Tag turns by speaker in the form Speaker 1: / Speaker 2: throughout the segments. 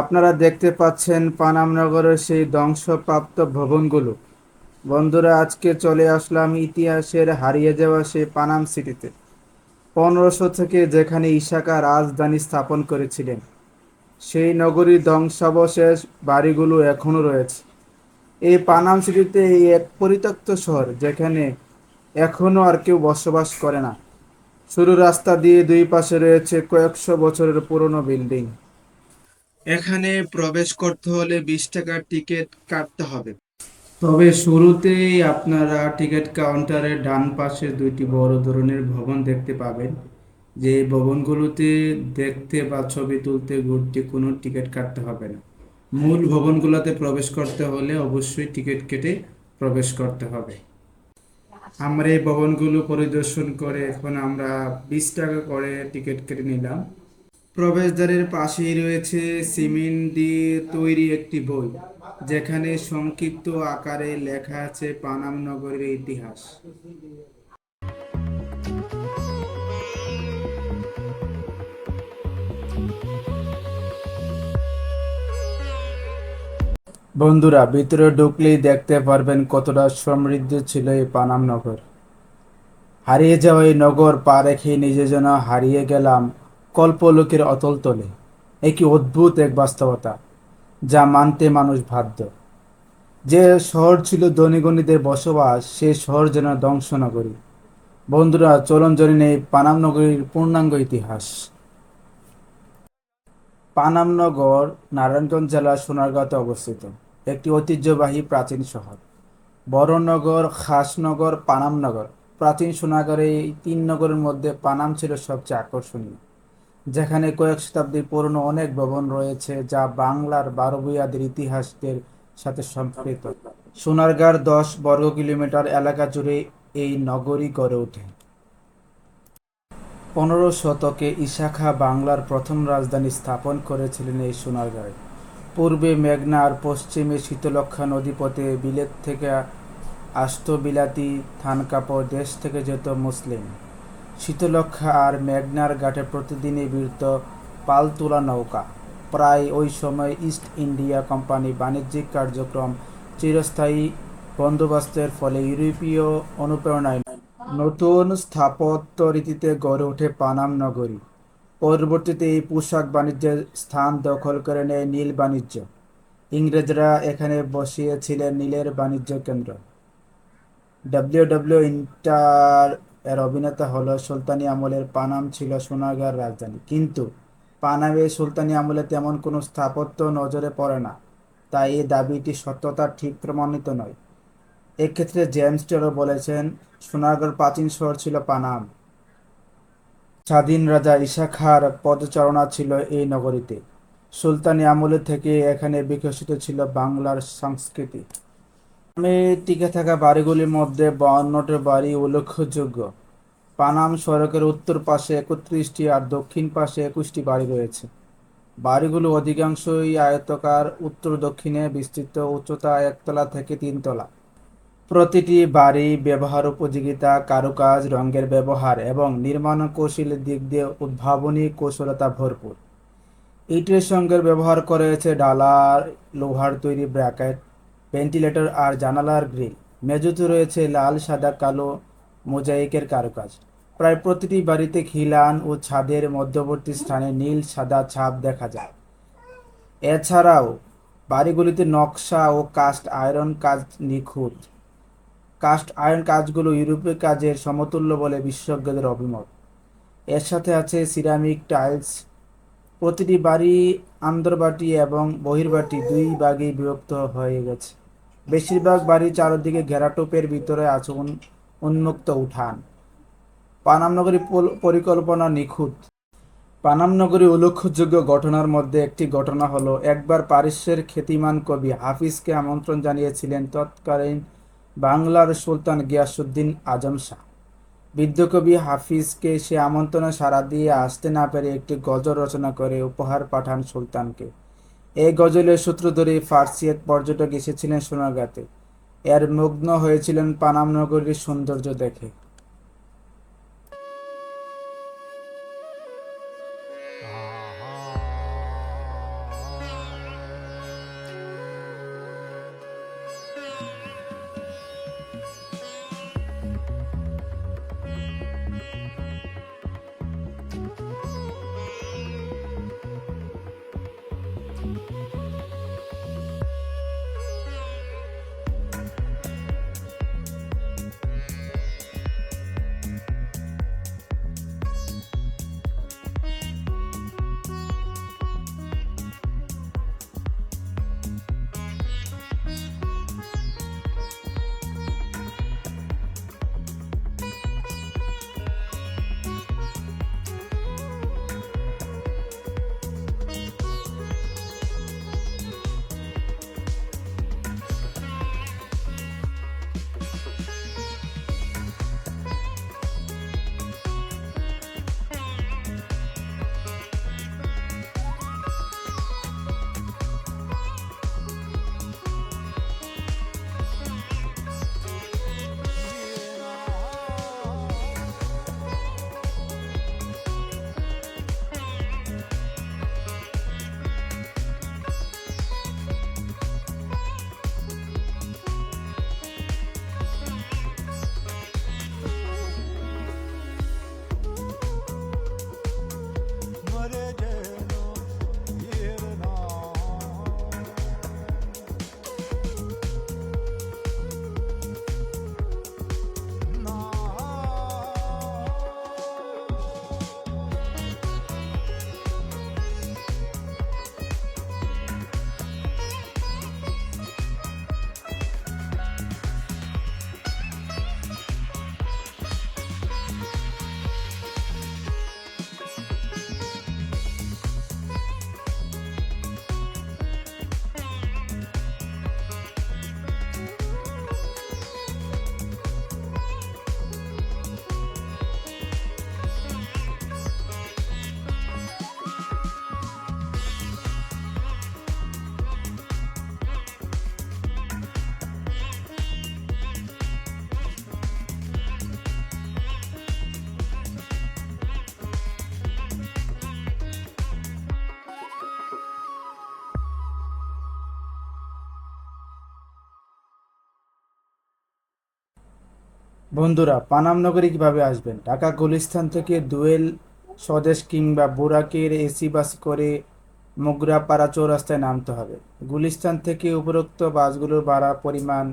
Speaker 1: আপনারা দেখতে পাচ্ছেন পানামনগরের সেই ধ্বংসপ্রাপ্ত ভবনগুলো। বন্ধুরা, আজকে চলে আসলাম ইতিহাসের হারিয়ে যাওয়া সেই পানাম সিটিতে। পনেরোশো থেকে যেখানে ইশাকা রাজধানী স্থাপন করেছিলেন, সেই নগরীর ধ্বংসাবশেষ বাড়িগুলো এখনও রয়েছে। এই পানাম সিটিতে এই এক পরিত্যক্ত শহর, যেখানে এখনও আর কেউ বসবাস করে না। শুরু রাস্তা দিয়ে দুই পাশে রয়েছে কয়েকশো বছরের পুরনো বিল্ডিং। এখানে প্রবেশ করতে হলে বিশ টাকার টিকিট কাটতে হবে। তবে শুরুতেই আপনারা টিকিট কাউন্টারের ডান পাশে দুইটি বড় ধরনের ভবন দেখতে পাবেন। যে ভবনগুলোতে দেখতে বা ছবি তুলতে ঘুরতে কোনো টিকিট কাটতে হবে না। মূল ভবনগুলোতে প্রবেশ করতে হলে অবশ্যই টিকিট কেটে প্রবেশ করতে হবে। আমরা এই ভবনগুলো পরিদর্শন করে এখন আমরা বিশ টাকা করে টিকিট কেটে নিলাম। প্রবেশদ্বারের পাশেই রয়েছে সিমেন্ট দিয়ে তৈরি একটি বই, যেখানে সংক্ষিপ্ত আকারে লেখা আছে পানাম নগরের ইতিহাস। বন্ধুরা, ভিতরে ঢুকলেই দেখতে পারবেন কতটা সমৃদ্ধ ছিল এই পানাম নগর। হারিয়ে যাওয়া এই নগর পা রেখে নিজে যেন হারিয়ে গেলাম কল্পলোকের অতল তলে। একই অদ্ভুত এক বাস্তবতা, যা মানতে মানুষ বাধ্য। যে শহর ছিল ধনীগণীদের বসবাস, সে শহর যেন ধ্বংসনগরী। বন্ধুরা, চলন জনিন এই পানাম নগরীর পূর্ণাঙ্গ ইতিহাস। পানামনগর, নারায়ণগঞ্জ জেলার সোনারগাঁওতে অবস্থিত। একটি ঐতিহ্যবাহী প্রাচীন শহর। বড়নগর খাসনগর, পানামনগর। প্রাচীন সোনাগরে এই তিন নগরের মধ্যে পানাম ছিল সবচেয়ে আকর্ষণীয়। যেখানে কয়েক শতাব্দী পুরনো অনেক ভবন রয়েছে যা বাংলার বারো ভূঁইয়াদের ইতিহাসের সাথে সম্পর্কিত সোনারগাঁর দশ বর্গ কিলোমিটার এলাকা জুড়ে এই নগরী গড়ে ওঠে। পনেরো শতকে ইশাখা বাংলার প্রথম রাজধানী স্থাপন করেছিলেন এই সোনারগাঁয়ে পূর্বে মেঘনা আর পশ্চিমে শীতলক্ষা নদীপথে বিলেত থেকে আসত বিলাতি থানকাপড় দেশ থেকে যেত মুসলিম। শীতলক্ষা আর মেঘনার ঘাটে প্রতিদিনই বীরত পালতোলা নৌকা। প্রায় ওই সময় ইস্ট ইন্ডিয়া কোম্পানি বাণিজ্যিক কার্যক্রম চিরস্থায়ী বন্দোবস্তের ফলে ইউরোপীয় অনুপ্রেরণায় নতুন স্থাপত্য রীতিতে গড়ে ওঠে পানাম নগরী। পরবর্তীতে এই পোশাক বাণিজ্যের স্থান দখল করে নেয় নীল বাণিজ্য। ইংরেজরা এখানে বসিয়েছিলেন নীলের বাণিজ্য কেন্দ্র। ডাব্লিউ ডাব্লিউ ইন্টার এর অভিনেতা হলো সুলতানি আমলের পানাম ছিল সোনারগাঁর রাজধানী। কিন্তু পানামে সুলতানি আমলে তেমন কোনো স্থাপত্য নজরে পড়ে না, তাই এই দাবিটি সত্যতা ঠিক প্রমাণিত নয়। এক্ষেত্রে জেমস টেরো বলেছেন সোনারগড় প্রাচীন শহর ছিল পানাম। স্বাধীন রাজা ঈশা খাঁর পদচারণা ছিল এই নগরীতে। সুলতানি আমলে থেকে এখানে বিকশিত ছিল বাংলার সংস্কৃতি। গ্রামে টিকে থাকা বাড়িগুলির মধ্যে বাউন্নটি বাড়ি উল্লেখযোগ্য। পানাম সড়কের উত্তর পাশে একত্রিশটি আর দক্ষিণ পাশে একুশটি বাড়ি রয়েছে। বাড়িগুলো অধিকাংশই আয়তকার, উত্তর দক্ষিণে বিস্তৃত, উচ্চতা একতলা থেকে তিনতলা। প্রতিটি বাড়ি ব্যবহার উপযোগিতা, কারুকাজ, রঙের ব্যবহার এবং নির্মাণ কৌশলের দিক দিয়ে উদ্ভাবনী কৌশলতা ভরপুর। ইটের সঙ্গে ব্যবহার করেছে ডালার লোহার তৈরি ব্র্যাকেট ভেন্টিলেটর আর জানালার গ্রিল। মেঝেতে রয়েছে লাল, সাদা, কালো মোজাইকের কারুকাজ। প্রায় প্রতিটি বাড়িতে খিলান ও ছাদের মধ্যবর্তী স্থানে নীল, সাদা ছাপ দেখা যায়। এছাড়াও বাড়িগুলিতে নকশা ও কাস্ট আয়রন কাজ নিখুঁত। কাস্ট আয়রন কাজগুলো ইউরোপীয় কাজের সমতুল্য বলে বিশেষজ্ঞদের অভিমত। এর সাথে আছে সিরামিক টাইলস। প্রতিটি বাড়ি আন্দরবাটি এবং বহির্বাটি দুই ভাগে বিভক্ত হয়ে গেছে। বেশিরভাগ বাড়ি চারদিকে ঘেরাটোপের ভিতরে আছে উন্মুক্ত উঠান। পানামনগরী পরিকল্পনা নিখুঁত। পানামনগরী উল্লেখযোগ্য ঘটনার মধ্যে একটি ঘটনা হলো, একবার পারিসের খ্যাতিমান কবি হাফিজকে আমন্ত্রণ জানিয়েছিলেন তৎকালীন বাংলার সুলতান গিয়াসুদ্দিন আজম শাহ। বৃদ্ধ কবি হাফিজকে সে আমন্ত্রণে সাড়া দিয়ে আসতে না পেরে একটি গজল রচনা করে উপহার পাঠান সুলতানকে। এই গজলের সূত্র ধরে ফার্সি এক পর্যটক এসেছিলেন সোনাগাতে এর মুগ্ধ হয়েছিলেন পানাম নগরীর সৌন্দর্য দেখে। বন্ধুরা, পানাম নগরী কীভাবে আসবেন? ঢাকা গুলিস্তান থেকে দুয়েল স্বদেশ কিংবা বুরাকের এসি বাস করে মোগরাপাড়া চৌরাস্তায় নামতে হবে। গুলিস্তান থেকে উপরোক্ত বাসগুলোর ভাড়া পরিমাণ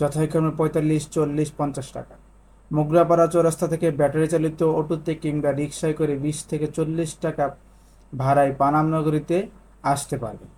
Speaker 1: যথাক্রমে পঁয়তাল্লিশ, চল্লিশ, পঞ্চাশ টাকা। মোগরাপাড়া চৌরাস্তা থেকে ব্যাটারি চালিত অটোতে কিংবা রিক্সায় করে বিশ থেকে চল্লিশ টাকা ভাড়ায় পানাম নগরীতে আসতে পারবেন।